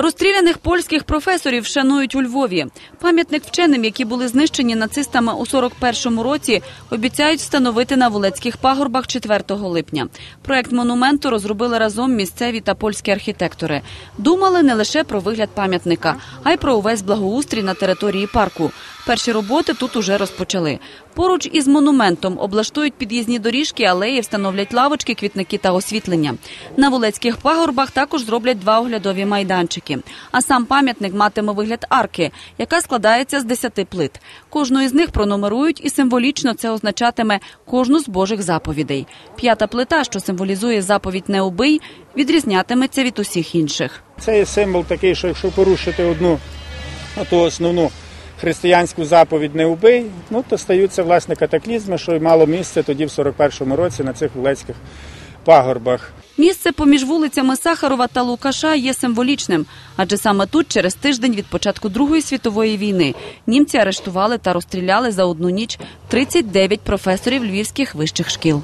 Розстріляних польських професорів вшанують у Львові. Пам'ятник вченим, які були знищені нацистами у 41-му році, обіцяють встановити на Волецьких пагорбах 4 липня. Проект монументу розробили разом місцеві та польські архітектори. Думали не лише про вигляд пам'ятника, а й про увесь благоустрій на території парку. Перші роботи тут уже розпочали. Поруч із монументом облаштують під'їзні доріжки, алеї, встановлять лавочки, квітники та освітлення. На Волецьких пагорбах також зроблять два оглядові майданчики. А сам пам'ятник матиме вигляд арки, яка складається з десяти плит. Кожну із них пронумерують і символічно це означатиме кожну з Божих заповідей. П'ята плита, що символізує заповідь «Не убий», відрізнятиметься від усіх інших. Це є символ такий, що якщо порушити одну ну, ту основну християнську заповідь не убий, ну то стаються власне катаклізми, що й мало місце тоді в 41-му році на цих Волецьких пагорбах. Місце поміж вулицями Сахарова та Лукаша є символічним, адже саме тут, через тиждень від початку Другої світової війни, німці арештували та розстріляли за одну ніч 39 професорів львівських вищих шкіл.